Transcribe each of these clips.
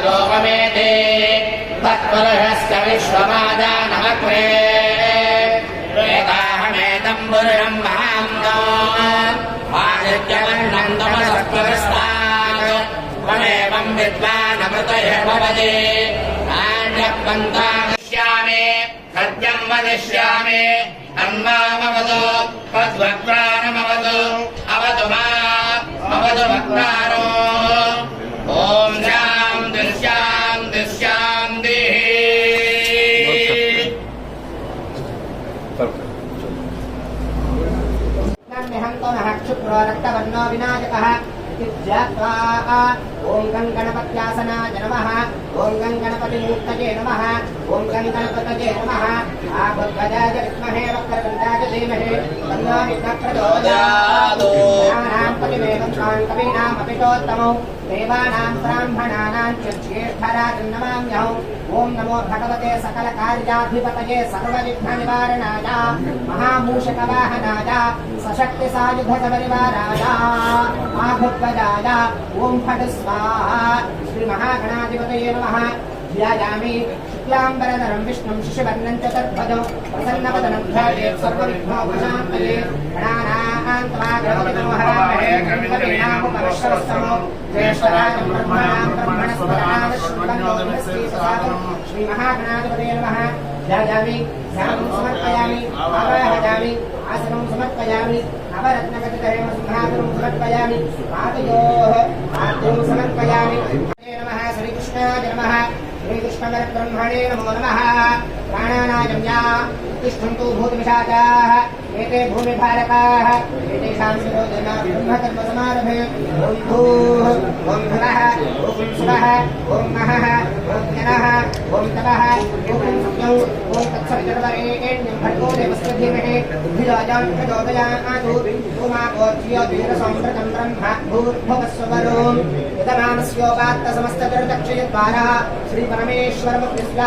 द्रोपमेते तत्पुरुषश्च विश्वमादानमग्रे वेदाहमेतम् पुरुषम् महान्तो आदित्यवर्णम् तमसत्त्वरस्तात् त्वमेवम् विद्वानमृतय भवति। नान्यः पन्था सत्यम् वदिष्यामि। మామవదు పద్వక్రాణమవదు అవదు మామవదు వక్రాణో ఓం శాం దిశ్యాం దిశ్యాం దేహంతో రక్తవర్ణో వినాయక. ఓం గంగణపత్యాసనా నమ. ఓం గం గణపతి మూర్తజే నమ. ఓం గం గణపతజే నమ. ఆ భద్రజాజ విద్మహే వక్రకుండాజ ధీమహే తన్నో విఘ్నప్రచోదయాత్ జ్ఞానానాం పతివేదం సాంకవీనాం అపితోత్తమౌ దేవానాం బ్రాహ్మణానాం చ జ్యేష్ఠరాజం ఓం నమో భగవతే సకల కార్యాధిపతయే సర్వ నివారణాయ మహామూషక సశక్తి సాయుధ సపరివారాయ. భూత్వదాయ ఓం ఫట్ స్వాహ శ్రీ మహాగణాధిపతయే నమః ధ్యాయామి శుక్లాంబరధరం విష్ణుం శిశువర్ణం చతుర్భదం ప్రసన్నవదనం ధ్యాయే సర్వవిఘ్నోపశాంతయే ध्यायामि ध्यानं समर्पयामि, आवाहयामि, आसनं समर्पयामि, नवरत्नगतिकरेण सिंहासनं समर्पयामि, पादयोः पाद्यं समर्पयामि। नमः, श्रीकृष्णाय नमः, श्रीकृष्णपरब्रह्मणे नमो नमः। प्राणानायं या तिष्ठन्तु एते भूमिभारकाः एतेषां शिरोधन ब्रह्मकर्मसमारभे। ॐ भूः ॐ भुवः ॐ सुवः ॐ महः ॐ जनः ॐ तपः ॐ सत्यौ ॐ तत्सवितर्वरेण्यं भर्गो देवस्य धीमहि। बुद्धिराजां प्रचोदयातु उमागोच्य वीरसंवृतं ब्रह्म भूर्भुवस्वरोम् यतमानस्योपात्तसमस्तदर्दक्षयद्वारा श्रीपरमेश्वरमुद्दिश्य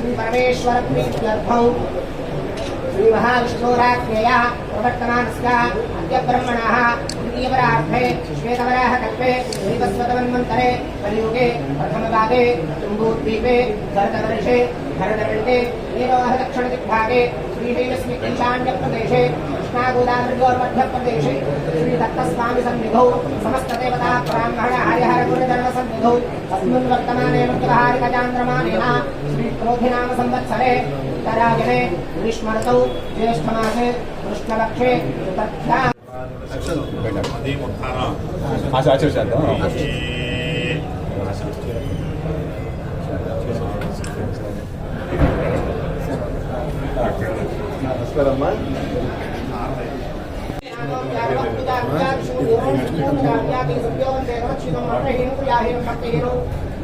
श्रीपरमेश्वरप्रीत्यर्थौ श्रीमहाविष्णोराख्ययः प्रवर्तमानस्याः, अद्यब्रह्मणाः तृतीयपरार्थे श्वेतवराः कल्पे श्रीवस्वतवन्वन्तरे कलियुगे, प्रथमभागे तुम्बूद्वीपे भरतवर्षे भरतवर्षे एवमहदक्षिणदिग्भागे श्रीशैलस्मिशान्यप्रदेशे कृष्णागोदावरीगौर्मध्यप्रदेशे, श्रीदत्तस्वामिसन्निधौ, समस्तदेवता ब्राह्मण हरिहरगुरुजन्मसन्निधौ अस्मिन् वर्तमाने मुक्तहारिकचान्द्रमानेन श्रीक्रोधिनाम संवत्सरे उत्तरागणे ग्रीष्मऋतौ ज्येष्ठमासे कृष्णपक्षे तथ्या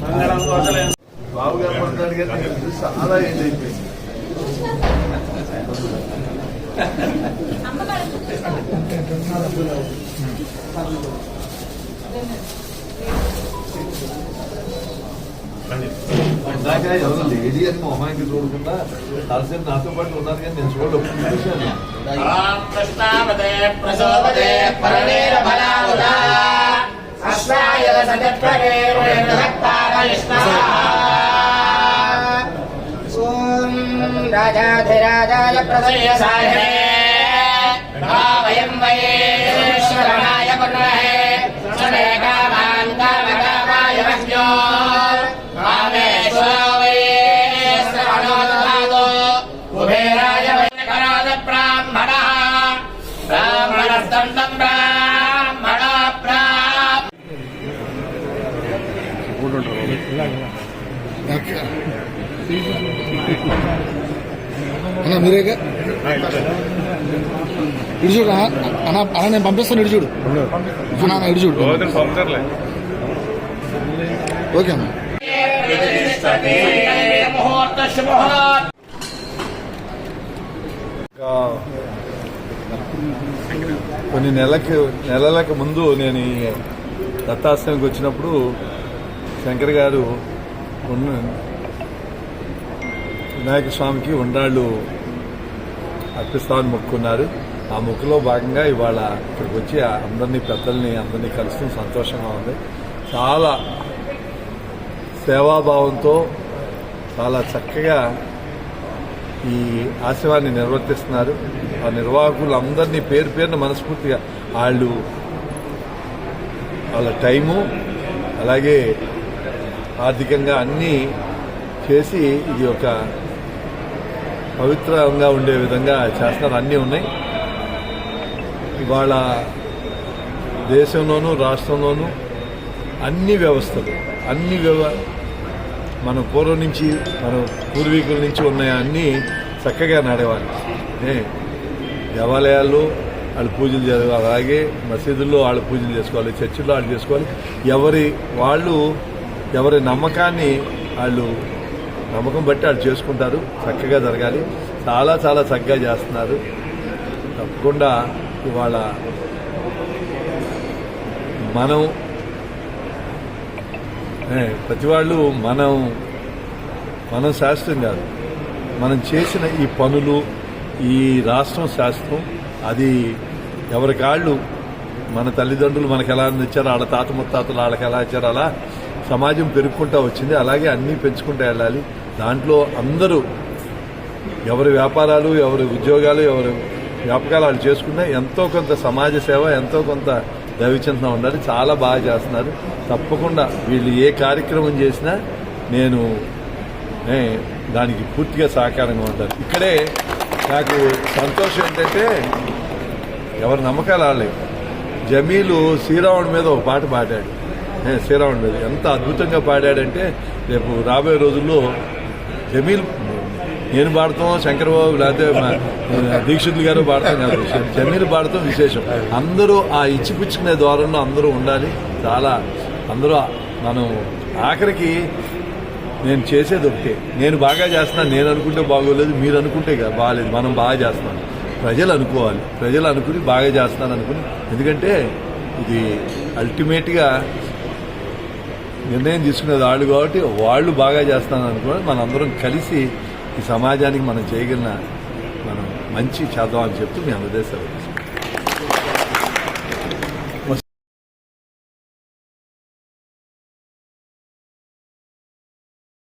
బాబు గారు బాబుగా పడతాడు చాలా ఏజ్ అయిపోయింది. ఇందాక ఎవరు లేడీ అని మొహానికి చూడకుండా కలిసి నాతో పాటు ఉన్నారు కానీ నేను చూడలేదు. राजाधिराजा राजाधिराजाय प्रदयसाहे भावयं वये అన్న మీరేగా ఇటు చూడు అన్న అన్న నేను పంపిస్తాను ఇటు చూడు. అన్న అన్న ఇటు చూడు. ఓకే అన్న. కొన్ని నెలకి నెలలకు ముందు నేను దత్తాశ్రమంకి వచ్చినప్పుడు శంకర్ గారు ఉన్న వినాయక స్వామికి ఉండాళ్ళు అర్పిస్తామని మొక్కున్నారు ఆ మొక్కులో భాగంగా ఇవాళ ఇక్కడికి వచ్చి ఆ అందరినీ పెద్దల్ని అందరినీ కలుస్తూ సంతోషంగా ఉంది. చాలా సేవాభావంతో చాలా చక్కగా ఈ ఆశయాన్ని నిర్వర్తిస్తున్నారు. ఆ నిర్వాహకులు అందరినీ పేరు పేరున మనస్ఫూర్తిగా వాళ్ళు వాళ్ళ టైము అలాగే ఆర్థికంగా అన్నీ చేసి ఇది ఒక పవిత్రంగా ఉండే విధంగా చేస్తున్నారు అన్నీ ఉన్నాయి. ఇవాళ దేశంలోనూ రాష్ట్రంలోనూ అన్ని వ్యవస్థలు అన్ని వ్యవ మన పూర్వం నుంచి మన పూర్వీకుల నుంచి ఉన్నాయి అన్నీ చక్కగా నడవాలి ఏ దేవాలయాల్లో వాళ్ళు పూజలు జరగాలి అలాగే మసీదుల్లో వాళ్ళు పూజలు చేసుకోవాలి చర్చిల్లో వాళ్ళు చేసుకోవాలి. ఎవరి వాళ్ళు ఎవరి నమ్మకాన్ని వాళ్ళు నమ్మకం బట్టి వాళ్ళు చేసుకుంటారు. చక్కగా జరగాలి. చాలా చాలా చక్కగా చేస్తున్నారు. తప్పకుండా ఇవాళ మనం ప్రతి వాళ్ళు మనం మనం శాస్త్రం కాదు. మనం చేసిన ఈ పనులు ఈ రాష్ట్రం శాస్త్రం అది ఎవరి కాళ్ళు మన తల్లిదండ్రులు మనకు ఎలా ఇచ్చారో వాళ్ళ తాత ముత్తాతలు వాళ్ళకి ఎలా ఇచ్చారు అలా సమాజం పెరుగుకుంటా వచ్చింది అలాగే అన్నీ పెంచుకుంటూ వెళ్ళాలి. దాంట్లో అందరూ ఎవరి వ్యాపారాలు ఎవరి ఉద్యోగాలు ఎవరి వ్యాపకాలు వాళ్ళు చేసుకున్నా ఎంతో కొంత సమాజ సేవ ఎంతో కొంత దైవచింతన ఉండాలి. చాలా బాగా చేస్తున్నారు. తప్పకుండా వీళ్ళు ఏ కార్యక్రమం చేసినా నేను దానికి పూర్తిగా సహకారంగా ఉంటాను. ఇక్కడే నాకు సంతోషం ఏంటంటే ఎవరి నమ్మకాలు ఆడలేదు జమీలు శ్రీరాముడి మీద ఒక పాట పాడాడు. శ్రీరాముడి మీద ఎంత అద్భుతంగా పాడాడంటే రేపు రాబోయే రోజుల్లో జమీల్ నేను పాడతాం శంకరబాబు లేకపోతే దీక్షితులు గారు పాడతాం కాదు. విషయం జమీల్ పాడతాం విశేషం. అందరూ ఆ ఇచ్చిపుచ్చుకునే ద్వారంలో అందరూ ఉండాలి. చాలా అందరూ మనం ఆఖరికి నేను చేసేది ఒకటే. నేను బాగా చేస్తున్నాను నేను అనుకుంటే బాగోలేదు మీరు అనుకుంటే బాగాలేదు మనం బాగా చేస్తున్నాం. ప్రజలు అనుకోవాలి. ప్రజలు అనుకుని బాగా చేస్తున్నాను అనుకుని ఎందుకంటే ఇది అల్టిమేట్గా నిర్ణయం తీసుకునేది వాళ్ళు కాబట్టి వాళ్ళు బాగా చేస్తాను అనుకోవాలి మనందరం కలిసి ఈ సమాజానికి మనం చేయగలిగిన మనం మంచి చేద్దామని చెప్తూ మీ అందరిదే